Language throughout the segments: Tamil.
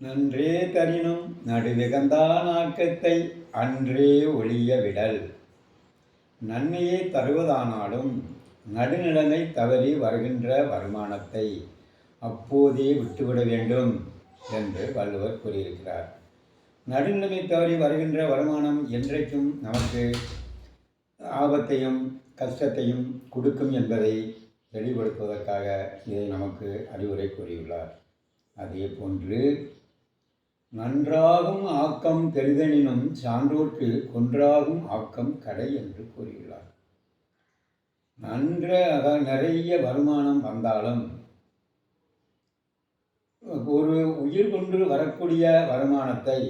நன்றே தரினும் நடுவிகந்தான் ஆக்கத்தை அன்றே ஒழிய விடல். நன்மையே தருவதானாலும் நடுநிலைமை தவறி வருகின்ற வருமானத்தை அப்போதே விட்டுவிட வேண்டும் என்று வள்ளுவர் கூறியிருக்கிறார். நடுநிலைமை தவறி வருகின்ற வருமானம் என்றைக்கும் நமக்கு ஆபத்தையும் கஷ்டத்தையும் கொடுக்கும் என்பதை தெளிவுபடுத்துவதற்காக இதை நமக்கு அறிவுரை கூறியுள்ளார். அதே போன்று நன்றாகும் ஆக்கம் பெரிதனினும் சான்றோர்க்கு கொன்றாகும் ஆக்கம் கடை என்று கூறியுள்ளார் நன்றாக நிறைய வருமானம் வந்தாலும் ஒரு உயிர் கொண்டு வரக்கூடிய வருமானத்தை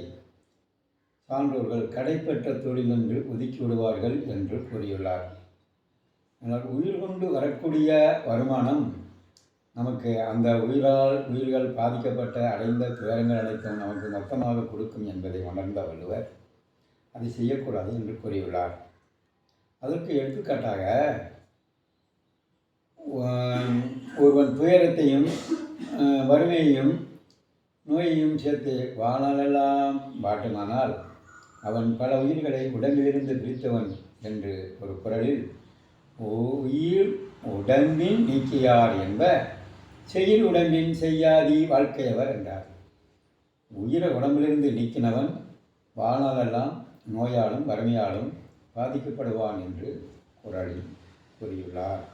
சான்றோர்கள் கடைப்பெற்ற தொழில் என்று ஒதுக்கி விடுவார்கள் என்று கூறியுள்ளார். ஆனால் உயிர் கொண்டு வரக்கூடிய வருமானம் நமக்கு அந்த உயிரால் உயிர்கள் பாதிக்கப்பட்ட அடைந்த துயரங்கள் அனைத்தும் நமக்கு மொத்தமாக கொடுக்கும் என்பதை உணர்ந்த வள்ளுவர் அதை செய்யக்கூடாது என்று கூறியுள்ளார். அதற்கு எடுத்துக்காட்டாக ஒருவன் துயரத்தையும் வறுமையையும் நோயையும் சேர்த்து வாழலெல்லாம் வாட்டுமானால் அவன் பல உயிர்களை உடம்பிலிருந்து பிரித்தவன் என்று ஒரு குரலில் உயிர் உடம்பின் நீக்கியார் என்ப செயல் உடம்பின் செய்யாதி வாழ்க்கையவர் என்றார். உயிரை உடம்பிலிருந்து நீக்கினவன் வாழ்நாளெல்லாம் நோயாலும் வறுமையாலும் பாதிக்கப்படுவான் என்று குரலில் கூறியுள்ளார்.